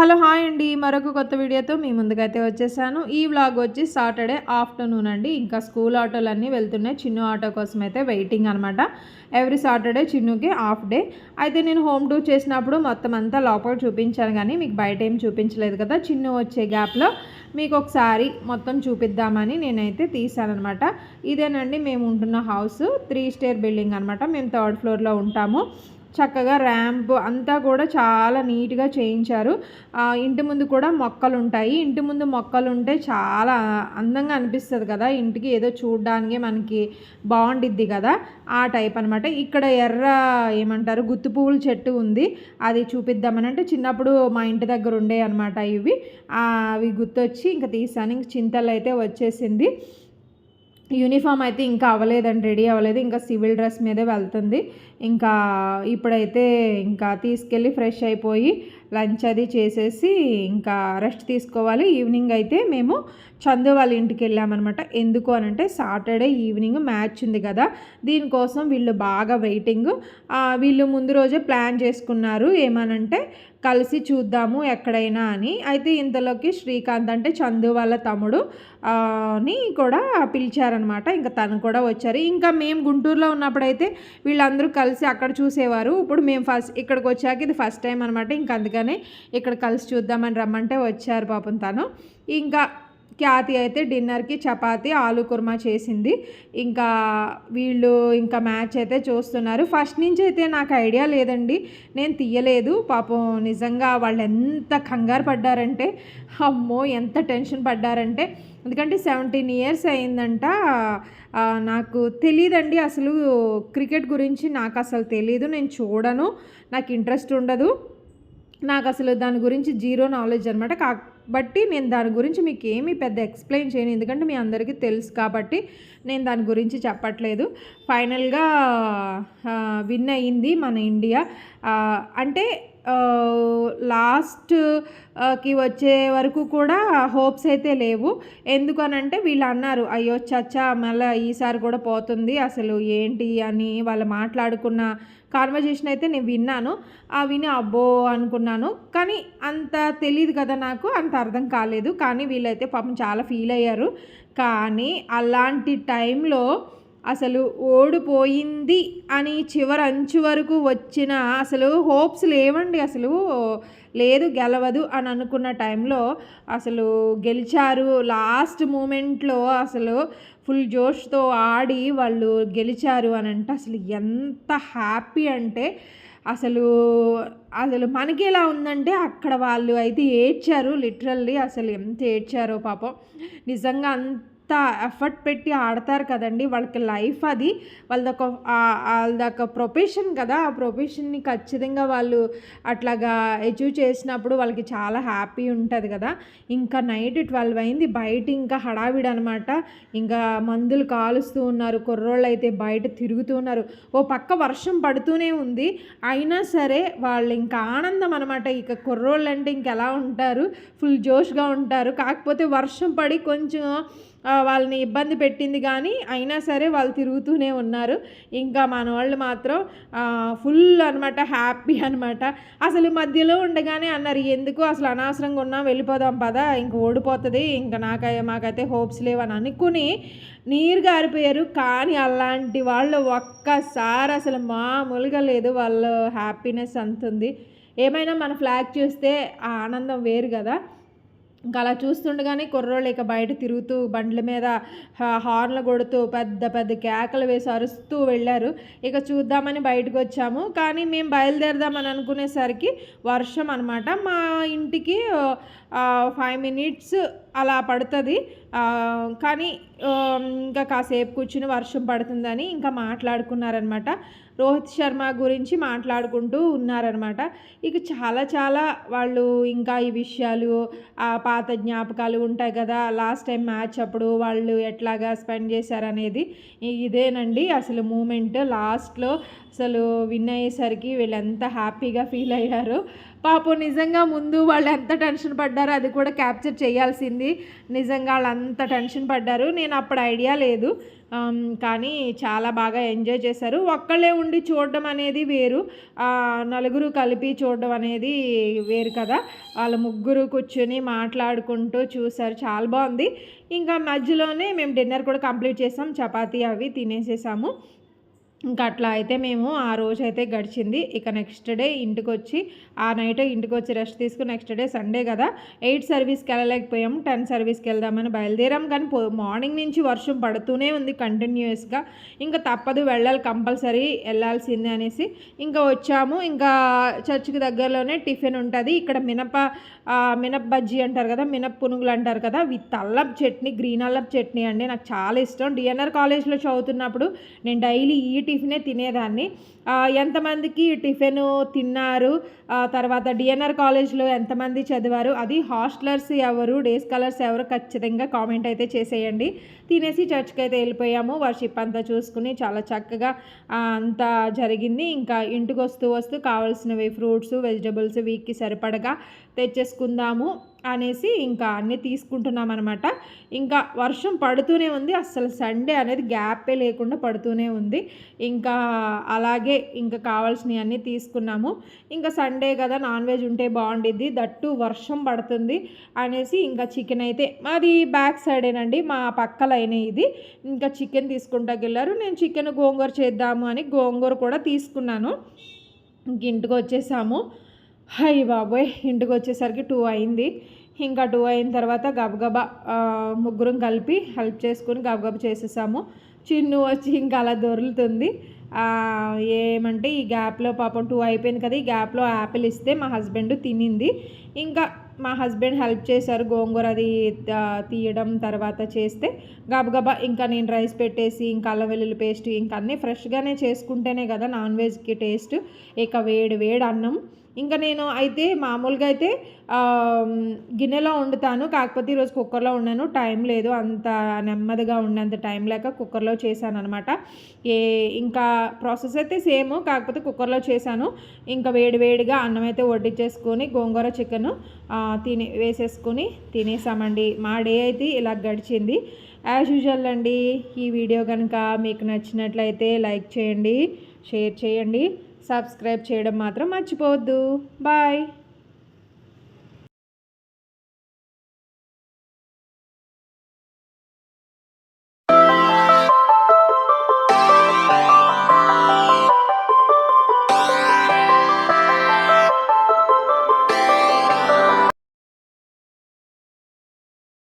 Hello hi అండి మరొక కొత్త వీడియోతో మీ ముందుకైతే వచ్చేసాను. ఈ వ్లాగ్ వచ్చి సాటర్డే ఆఫ్టర్నూన్ అండి. ఇంకా స్కూల్ ఆటోలు అన్నీ వెళ్తున్నాయి. చిన్ను ఆటో కోసం అయితే వెయిటింగ్ అనమాట ఎవ్రీ సాటర్డే చిన్నుకి హాఫ్ డే. అయితే నేను హోమ్ టూర్ చేసినప్పుడు మొత్తం అంతా లోపల చూపించాను కానీ మీకు బయట ఏం చూపించలేదు కదా. చిన్ను వచ్చే గ్యాప్లో మీకు ఒకసారి మొత్తం చూపిద్దామని నేనైతే తీసానమాట ఇదేనండి మేము ఉంటున్న హౌస్. త్రీ స్టేర్ బిల్డింగ్ అనమాట మేము థర్డ్ ఫ్లోర్లో ఉంటాము. చక్కగా ర్యాంప్ అంతా కూడా చాలా నీట్గా చేయించారు. ఇంటి ముందు కూడా మొక్కలు ఉంటాయి ఇంటి ముందు మొక్కలు ఉంటే చాలా అందంగా అనిపిస్తుంది కదా. ఇంటికి ఏదో చూడడానికి మనకి బాగుండిద్ది కదా. ఆ టైప్ అనమాట ఇక్కడ ఎర్ర ఏమంటారు? గుత్తు పువ్వుల చెట్టు ఉంది. అది చూపిద్దామని అంటే చిన్నప్పుడు మా ఇంటి దగ్గర ఉండే అనమాట ఇవి. అవి గుర్తొచ్చి ఇంకా తీసాను. ఇంక చింతలు అయితే వచ్చేసింది. యూనిఫామ్ అయితే ఇంకా అవ్వలేదండి. రెడీ అవ్వలేదు. ఇంకా సివిల్ డ్రెస్ మీదే వెళ్తుంది. ఇంకా ఇప్పుడైతే ఇంకా తీసుకెళ్ళి ఫ్రెష్ అయిపోయి లంచ్ అది చేసేసి ఇంకా రెస్ట్ తీసుకోవాలి. ఈవినింగ్ అయితే మేము చందు వాళ్ళ ఇంటికి వెళ్ళామన్నమాట. ఎందుకు అని అంటే సాటర్డే ఈవినింగ్ మ్యాచ్ ఉంది కదా దీనికోసం వీళ్ళు బాగా వెయిటింగ్ వీళ్ళు ముందు రోజే ప్లాన్ చేసుకున్నారు ఏమనంటే కలిసి చూద్దాము ఎక్కడైనా అని. అయితే ఇంతలోకి శ్రీకాంత్ అంటే చందు వాళ్ళ తమ్ముడు ని కూడా పిలిచారనమాట ఇంకా తను కూడా వచ్చారు. ఇంకా మేము గుంటూరులో ఉన్నప్పుడైతే వీళ్ళందరూ కలిసి కలిసి అక్కడ చూసేవారు. ఇప్పుడు మేము ఫస్ట్ ఇక్కడికి వచ్చాక ఇది ఫస్ట్ టైం అనమాట ఇంకా అందుకనే ఇక్కడ కలిసి చూద్దామని రమ్మంటే వచ్చారు పాపం తను. ఇంకా ఖ్యాతి అయితే డిన్నర్కి చపాతి ఆలు కుర్మా చేసింది. ఇంకా వీళ్ళు ఇంకా మ్యాచ్ అయితే చూస్తున్నారు. ఫస్ట్ నుంచి అయితే నాకు ఐడియా లేదండి. నేను తీయలేదు. పాపం నిజంగా వాళ్ళు ఎంత కంగారు పడ్డారంటే అమ్మో ఎంత టెన్షన్ పడ్డారంటే ఎందుకంటే సెవెంటీన్ ఇయర్స్ అయిందంట. నాకు తెలియదండి అసలు క్రికెట్ గురించి. నాకు అసలు తెలియదు నేను చూడను. నాకు ఇంట్రెస్ట్ ఉండదు. నాకు అసలు దాని గురించి జీరో నాలెడ్జ్ అనమాట కా బట్టి నేను దాని గురించి మీకు ఏమీ పెద్ద ఎక్స్ప్లెయిన్ చేయను. ఎందుకంటే మీ అందరికీ తెలుసు కాబట్టి నేను దాని గురించి చెప్పట్లేదు. ఫైనల్గా విన్ అయ్యింది మన ఇండియా. అంటే లాస్ట్కి వచ్చే వరకు కూడా హోప్స్ అయితే లేవు. ఎందుకనంటే వీళ్ళు అన్నారు అయ్యో చచ్చా మళ్ళీ ఈసారి కూడా పోతుంది అసలు ఏంటి అని వాళ్ళు మాట్లాడుకున్న కాన్వర్జేషన్ అయితే నేను విన్నాను. ఆ విని అబ్బో అనుకున్నాను. కానీ అంత తెలియదు కదా నాకు అంత అర్థం కాలేదు. కానీ వీళ్ళైతే పాపం చాలా ఫీల్ అయ్యారు. కానీ అలాంటి టైంలో అసలు ఓడిపోయింది అని చివరి అంచు వరకు వచ్చిన అసలు హోప్స్ లేవండి అసలు. లేదు గెలవదు అని అనుకున్న టైంలో అసలు గెలిచారు. లాస్ట్ మూమెంట్లో అసలు ఫుల్ జోష్తో ఆడి వాళ్ళు గెలిచారు అని అంటే అసలు ఎంత హ్యాపీ అంటే అసలు అసలు మనకి ఎలా ఉందంటే అక్కడ వాళ్ళు అయితే ఏడ్చారు లిటరల్లీ అసలు ఎంత ఏడ్చారో పాపం. నిజంగా అంత ఎఫర్ట్ పెట్టి ఆడతారు కదండి. వాళ్ళకి లైఫ్ అది. వాళ్ళదొక వాళ్ళదొక ప్రొఫెషన్ కదా. ఆ ప్రొఫెషన్ని ఖచ్చితంగా వాళ్ళు అట్లాగా అచీవ్ చేసినప్పుడు వాళ్ళకి చాలా హ్యాపీ ఉంటుంది కదా. ఇంకా నైట్ ట్వెల్వ్ అయింది. బయట ఇంకా హడావిడి అనమాట ఇంకా మందులు కాలుస్తూ ఉన్నారు. కుర్రోళ్ళు అయితే బయట తిరుగుతూ ఉన్నారు. ఓ పక్క వర్షం పడుతూనే ఉంది. అయినా సరే వాళ్ళు ఇంకా ఆనందం అనమాట ఇక కుర్రోళ్ళు అంటే ఇంకెలా ఉంటారు? ఫుల్ జోష్గా ఉంటారు. కాకపోతే వర్షం పడి కొంచెం వాళ్ళని ఇబ్బంది పెట్టింది కానీ అయినా సరే వాళ్ళు తిరుగుతూనే ఉన్నారు. ఇంకా మన వాళ్ళు మాత్రం ఫుల్ అనమాట హ్యాపీ అనమాట అసలు మధ్యలో ఉండగానే అన్నారు ఎందుకు అసలు అనవసరంగా ఉన్నాం వెళ్ళిపోదాం పదా ఇంక ఓడిపోతుంది ఇంకా నాకై మాకైతే హోప్స్ లేవు అని అనుకుని నీరు గారిపోయారు. కానీ అలాంటి వాళ్ళు ఒక్కసారి అసలు మామూలుగా లేదు వాళ్ళ హ్యాపీనెస్ అంతుంది. ఏమైనా మన ఫ్లాగ్ చూస్తే ఆ ఆనందం వేరు కదా. ఇంకా అలా చూస్తుండగానే కుర్రోళ్ళు ఇక బయట తిరుగుతూ బండ్ల మీద హార్న్లు కొడుతూ పెద్ద పెద్ద కేకలు వేసి అరుస్తూ వెళ్ళారు. ఇక చూద్దామని బయటకు వచ్చాము. కానీ మేము బయలుదేరదామని అనుకునేసరికి వర్షం అనమాట మా ఇంటికి ఫైవ్ మినిట్స్ అలా పడుతుంది. కానీ ఇంకా కాసేపు కూర్చుని వర్షం పడుతుందని ఇంకా మాట్లాడుకున్నారనమాట. రోహిత్ శర్మ గురించి మాట్లాడుకుంటూ ఉన్నారనమాట. ఇక చాలా చాలా వాళ్ళు ఇంకా ఈ విషయాలు ఆ పాత జ్ఞాపకాలు ఉంటాయి కదా లాస్ట్ టైం మ్యాచ్ అప్పుడు వాళ్ళు ఎట్లాగా స్పెండ్ చేశారనేది ఇదేనండి. అసలు మూమెంట్ లాస్ట్లో అసలు విన్ అయ్యేసరికి వీళ్ళు ఎంత హ్యాపీగా ఫీల్ అయ్యారు. పాపం నిజంగా ముందు వాళ్ళు ఎంత టెన్షన్ పడ్డారో అది కూడా క్యాప్చర్ చేయాల్సింది. నిజంగా వాళ్ళు అంత టెన్షన్ పడ్డారు. నేను అప్పుడు ఐడియా లేదు. కానీ చాలా బాగా ఎంజాయ్ చేశారు. ఒక్కళ్ళే ఉండి చూడడం అనేది వేరు. నలుగురు కలిపి చూడడం అనేది వేరు కదా. వాళ్ళ ముగ్గురు కూర్చొని మాట్లాడుకుంటూ చూశారు. చాలా బాగుంది. ఇంకా మధ్యలోనే మేము డిన్నర్ కూడా కంప్లీట్ చేసాం. చపాతీ అవి తినేసేసాము. ఇంకా అట్లా అయితే మేము ఆ రోజు అయితే గడిచింది. ఇక నెక్స్ట్ డే ఇంటికి వచ్చి ఆ నైట్ ఇంటికి వచ్చి రెస్ట్ తీసుకుని నెక్స్ట్ డే సండే కదా ఎయిట్ సర్వీస్కి వెళ్ళలేకపోయాము టెన్ సర్వీస్కి వెళ్దామని బయలుదేరాం. కానీ మార్నింగ్ నుంచి వర్షం పడుతూనే ఉంది కంటిన్యూస్గా ఇంకా తప్పదు వెళ్ళాలి కంపల్సరీ వెళ్ళాల్సిందే అనేసి ఇంకా వచ్చాము. ఇంకా చర్చికి దగ్గరలోనే టిఫిన్ ఉంటుంది. ఇక్కడ మినప మినప బజ్జీ అంటారు కదా మినప పునుగులు అంటారు కదా విత్ అల్లం చట్నీ గ్రీన్ అల్లప్ చట్నీ అండి. నాకు చాలా ఇష్టం. డిఎన్ఆర్ కాలేజ్లో చదువుతున్నప్పుడు నేను డైలీ ఈ టిఫినే తినేదాన్ని. ఎంతమందికి టిఫిన్ తిన్నారు? తర్వాత డిఎన్ఆర్ కాలేజ్లో ఎంతమంది చదివారు? అది హాస్టలర్స్ ఎవరు? డే స్కాలర్స్ ఎవరు? ఖచ్చితంగా కామెంట్ అయితే చేసేయండి. తినేసి చర్చ్కి అయితే వెళ్ళిపోయాము. వర్షిప్ అంతా చూసుకుని చాలా చక్కగా అంతా జరిగింది. ఇంకా ఇంటికి వస్తూ వస్తూ కావాల్సినవి ఫ్రూట్స్ వెజిటబుల్స్ వీక్కి సరిపడగా తెచ్చేసుకుందాము. అనేసి ఇంకా అన్నీ తీసుకుంటున్నాం అనమాట ఇంకా వర్షం పడుతూనే ఉంది. అస్సలు సండే అనేది గ్యాపే లేకుండా పడుతూనే ఉంది. ఇంకా అలాగే ఇంకా కావాల్సినవి అన్నీ తీసుకున్నాము. ఇంకా సండే కదా నాన్ వెజ్ ఉంటే బాగుండిద్ది. దట్టు వర్షం పడుతుంది అనేసి ఇంకా చికెన్ అయితే మాది బ్యాక్ సైడేనండి మా పక్క లైన్ ఇది. ఇంకా చికెన్ తీసుకుంటాకి వెళ్ళారు. నేను చికెన్ గోంగూర చేద్దాము అని గోంగూర కూడా తీసుకున్నాను. ఇంక ఇంటికి వచ్చేసాము. హై బాబోయ్ ఇంటికి వచ్చేసరికి టూ అయింది. ఇంకా టూ అయిన తర్వాత గబగబా ముగ్గురం కలిపి హెల్ప్ చేసుకుని గబగబా చేసేసాము. చిన్ను వచ్చి ఇంకా అలా దొరుకుతుంది ఏమంటే ఈ గ్యాప్లో పాపం టూ అయిపోయింది కదా ఈ గ్యాప్లో యాపిల్ ఇస్తే మా హస్బెండ్ తినింది. ఇంకా మా హస్బెండ్ హెల్ప్ చేశారు గోంగూర అది తీయడం తర్వాత చేస్తే. గబగబా ఇంకా నేను రైస్ పెట్టేసి ఇంకా అల్లం వెల్లుల్లి పేస్ట్ ఇంకా అన్నీ ఫ్రెష్గానే చేసుకుంటేనే కదా నాన్ వెజ్కి టేస్ట్. ఇక వేడి వేడి అన్నం. ఇంకా నేను అయితే మామూలుగా అయితే గిన్నెలో వండుతాను. కాకపోతే ఈరోజు కుక్కర్లో ఉన్నాను టైం లేదు. అంత నెమ్మదిగా ఉండేంత టైం లేక కుక్కర్లో చేశాను అనమాట ఏ ఇంకా ప్రాసెస్ అయితే సేమ్. కాకపోతే కుక్కర్లో చేశాను. ఇంకా వేడివేడిగా అన్నం అయితే వడ్డించేసుకొని గోంగూర చికెన్ తిని వేసేసుకొని తినేసామండి. మా డే అయితే ఇలా గడిచింది. యాజ్ యూజువల్ అండి ఈ వీడియో కనుక మీకు నచ్చినట్లయితే లైక్ చేయండి షేర్ చేయండి. సబ్స్క్రైబ్ చేయడం మాత్రం మర్చిపోవద్దు. బాయ్.